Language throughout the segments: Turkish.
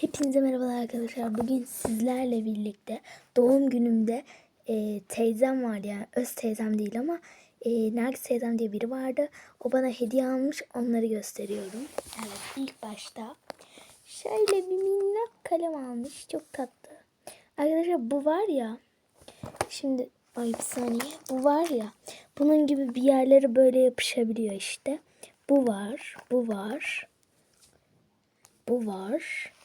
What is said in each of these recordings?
Hepinize merhabalar arkadaşlar. Bugün sizlerle birlikte doğum günümde e, teyzem vardı yani öz teyzem değil ama e, Nergis teyzem diye biri vardı. O bana hediye almış onları gösteriyorum. Evet ilk başta şöyle bir minnak kalem almış. Çok tatlı. Arkadaşlar bu var ya şimdi ay bir saniye bu var ya bunun gibi bir yerlere böyle yapışabiliyor işte. Bu var, bu var. Bu var.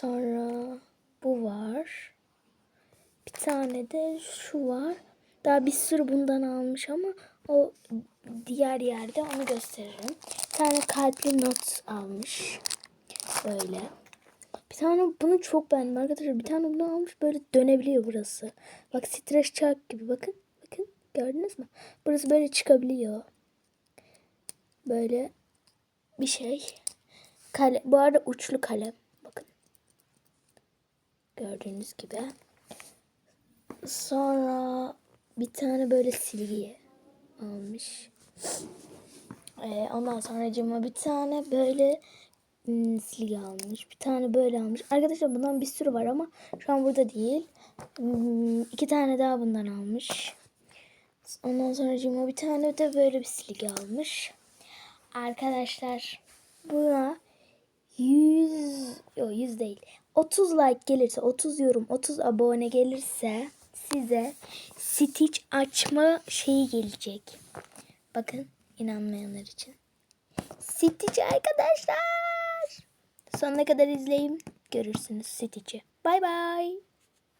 Sonra bu var. Bir tane de şu var. Daha bir sürü bundan almış ama o diğer yerde onu gösteririm. Bir tane kalpli not almış. Böyle. Bir tane bunu çok beğendim arkadaşlar. Bir tane bunu almış böyle dönebiliyor burası. Bak streç çark gibi bakın. Bakın gördünüz mü? Burası böyle çıkabiliyor. Böyle bir şey. Kale, bu arada uçlu kalem. Gördüğünüz gibi. Sonra bir tane böyle silgi almış. Ee, ondan sonra cama bir tane böyle hmm, silgi almış. Bir tane böyle almış. Arkadaşlar bundan bir sürü var ama şu an burada değil. Hmm, iki tane daha bundan almış. Ondan sonra cama bir tane de böyle bir silgi almış. Arkadaşlar buna 100 yok 100 değil. 30 like gelirse, 30 yorum, 30 abone gelirse size Stitch açma şeyi gelecek. Bakın inanmayanlar için. Stitch arkadaşlar. Sonuna kadar izleyin. Görürsünüz Stitch'i. Bay bay.